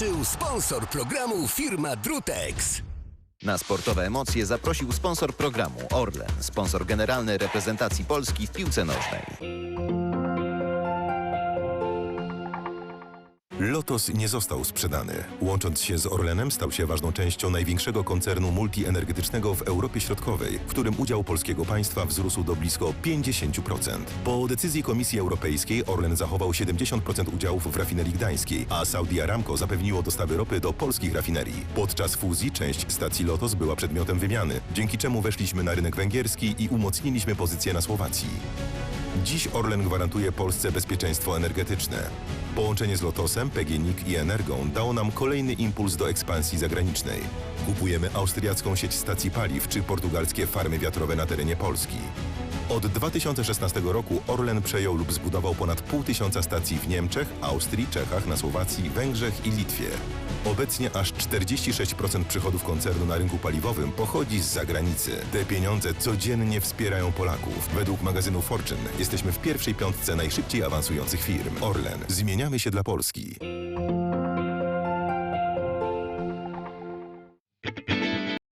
Był sponsor programu firma Drutex. Na sportowe emocje zaprosił sponsor programu Orlen, sponsor generalny reprezentacji Polski w piłce nożnej. Lotos nie został sprzedany. Łącząc się z Orlenem, stał się ważną częścią największego koncernu multienergetycznego w Europie Środkowej, w którym udział polskiego państwa wzrósł do blisko 50%. Po decyzji Komisji Europejskiej Orlen zachował 70% udziałów w rafinerii gdańskiej, a Saudi Aramco zapewniło dostawy ropy do polskich rafinerii. Podczas fuzji część stacji Lotos była przedmiotem wymiany, dzięki czemu weszliśmy na rynek węgierski i umocniliśmy pozycję na Słowacji. Dziś Orlen gwarantuje Polsce bezpieczeństwo energetyczne. Połączenie z Lotosem, PGNiG i Energą dało nam kolejny impuls do ekspansji zagranicznej. Kupujemy austriacką sieć stacji paliw czy portugalskie farmy wiatrowe na terenie Polski. Od 2016 roku Orlen przejął lub zbudował ponad pół tysiąca stacji w Niemczech, Austrii, Czechach, na Słowacji, Węgrzech i Litwie. Obecnie aż 46% przychodów koncernu na rynku paliwowym pochodzi z zagranicy. Te pieniądze codziennie wspierają Polaków. Według magazynu Fortune jesteśmy w pierwszej piątce najszybciej awansujących firm. Orlen. Zmieniamy się dla Polski.